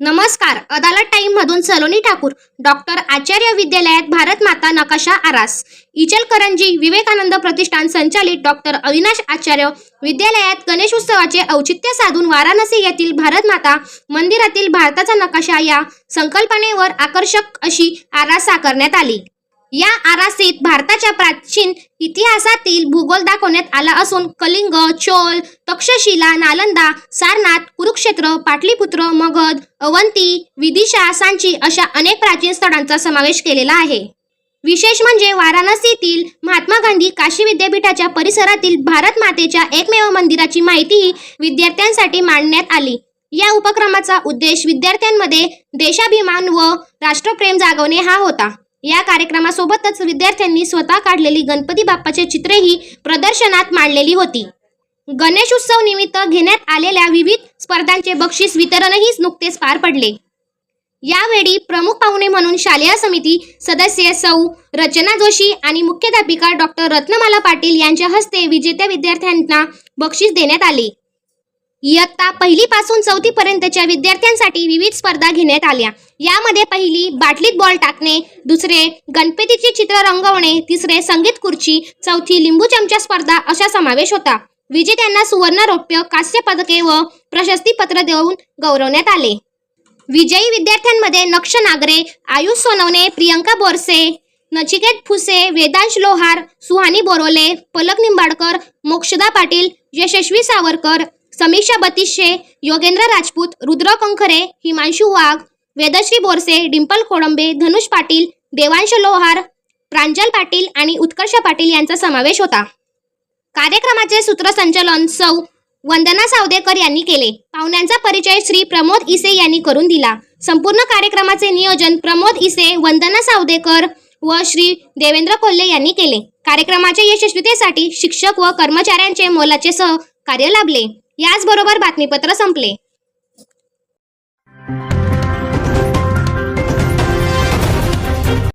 नमस्कार. अदालत टाइम मधून सलोनी ठाकूर डॉक्टर आचार्य विद्यालयात भारत माता नकाशा आरास. इचलकरंजी विवेकानंद प्रतिष्ठान संचालित डॉक्टर अविनाश आचार्य विद्यालयात गणेशोत्सवाचे औचित्य साधून वाराणसी येथील भारत माता मंदिरातील भारताचा नकाशा या संकल्पनेवर आकर्षक अशी आरास साकारण्यात आली. या आरासीत भारताच्या प्राचीन इतिहासातील भूगोल दाखवण्यात आला असून कलिंग चोल तक्षशिला नालंदा सारनाथ कुरुक्षेत्र पाटलीपुत्र मगध अवंती विदिशा सांची अशा अनेक प्राचीन स्थळांचा समावेश केलेला आहे. विशेष म्हणजे वाराणसीतील महात्मा गांधी काशी विद्यापीठाच्या परिसरातील भारत मातेच्या एकमेव मंदिराची माहितीही विद्यार्थ्यांसाठी मांडण्यात आली. या उपक्रमाचा उद्देश विद्यार्थ्यांमध्ये देशाभिमान व राष्ट्रप्रेम जागवणे हा होता. या कार्यक्रमासोबतच विद्यार्थ्यांनी स्वतः काढलेली गणपती बाप्पाचे चित्रेही प्रदर्शनात मांडलेली होती. गणेशोत्सव निमित्त घेण्यात आलेल्या विविध स्पर्धांचे बक्षीस वितरणही नुकतेच पार पडले. यावेळी प्रमुख पाहुणे म्हणून शालेय समिती सदस्य सौ रचना जोशी आणि मुख्याध्यापिका डॉक्टर रत्नमाला पाटील यांच्या हस्ते विजेत्या विद्यार्थ्यांना बक्षीस देण्यात आले. इयत्ता पहिली पासून चौथी पर्यंतच्या विद्यार्थ्यांसाठी विविध स्पर्धा घेण्यात आल्या. यामध्ये पहिली बाटलीत बॉल टाकणे दुसरे गणपतीचे चित्र रंगवणे तिसरे संगीत खुर्ची चौथी लिंबू चमचा स्पर्धा असा समावेश होता. विजेत्यांना सुवर्ण रौप्य कांस्य पदके व प्रशस्तीपत्र देऊन गौरवण्यात आले. विजयी विद्यार्थ्यांमध्ये नक्ष नागरे आयुष सोनवणे प्रियंका बोरसे नचिकेत फुसे वेदांश लोहार सुहानी बोरोले पलक निंबाडकर मोक्षदा पाटील यशस्वी सावरकर समीक्षा बतीशे योगेंद्र राजपूत रुद्र कंखरे हिमांशू वाघ वेदश्री बोरसे डिंपल कोळंबे धनुष पाटील देवांश लोहार प्रांजल पाटील आणि उत्कर्ष पाटील यांचा समावेश होता. कार्यक्रमाचे सूत्रसंचालन सौ. वंदना सावदेकर यांनी केले. पाहुण्यांचा परिचय श्री प्रमोद इसे यांनी करून दिला. संपूर्ण कार्यक्रमाचे नियोजन प्रमोद इसे वंदना सावदेकर व श्री देवेंद्र कोल्हे यांनी केले. कार्यक्रमाच्या यशस्वीतेसाठी शिक्षक व कर्मचाऱ्यांचे मोलाचे सहकार्य लाभले. याचबरोबर बातमीपत्र संपले.